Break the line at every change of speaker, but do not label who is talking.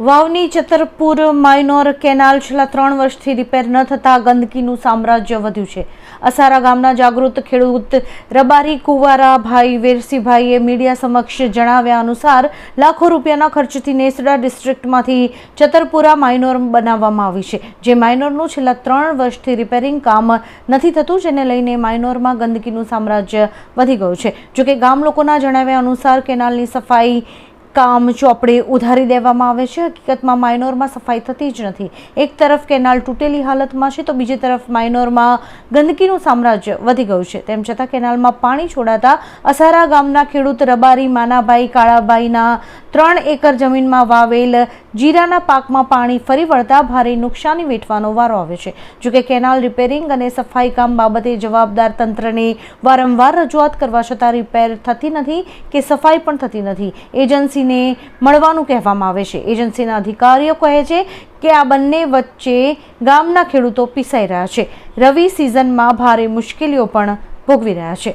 વાવની Chhatarpur minor canal છેલ્લા ત્રણ વર્ષથી રિપેર ન થતા ગંદકીનું સામ્રાજ્ય વધ્યું છે. અસારા ગામના જાગૃત ખેડૂત રબારી કુવારાભાઈ વેરસીભાઈએ મીડિયા સમક્ષ જણાવ્યા અનુસાર, લાખો રૂપિયાના ખર્ચથી નેસડા ડિસ્ટ્રિક્ટમાંથી છતરપુરા માઇનોર બનાવવામાં આવી છે. જે માઇનોરનું છેલ્લા ત્રણ વર્ષથી રિપેરિંગ કામ નથી થતું, જેને લઈને માઇનોરમાં ગંદકીનું સામ્રાજ્ય વધી ગયું છે. જોકે ગામ લોકોના જણાવ્યા અનુસાર, કેનાલની સફાઈ કામ ચોપડે ઉધારી દેવામાં આવે છે. હકીકતમાં માઇનોરમાં સફાઈ થતી જ નથી. એક તરફ કેનાલ તૂટેલી હાલતમાં છે, તો બીજી તરફ માઇનોરમાં ગંદકીનું સામ્રાજ્ય વધી ગયું છે. તેમ છતાં કેનાલમાં પાણી છોડાતા અસારા ગામના ખેડૂત રબારી, માનાભાઈ, કાળાભાઈના ત્રણ એકર જમીનમાં વાવેલ જીરાના પાકમાં પાણી ફરી વળતા ભારે નુકસાની વેઠવાનો વારો આવે છે. જોકે કેનાલ રિપેરિંગ અને સફાઈ કામ બાબતે જવાબદાર તંત્રને વારંવાર રજૂઆત કરવા છતાં રિપેર થતી નથી કે સફાઈ પણ થતી નથી. એજન્સીને મળવાનું કહેવામાં આવે છે. એજન્સીના અધિકારીઓ કહે છે કે આ બંને વચ્ચે ગામના ખેડૂતો પીસાઈ રહ્યા છે. રવિ સિઝનમાં ભારે મુશ્કેલીઓ પણ ભોગવી રહ્યા છે.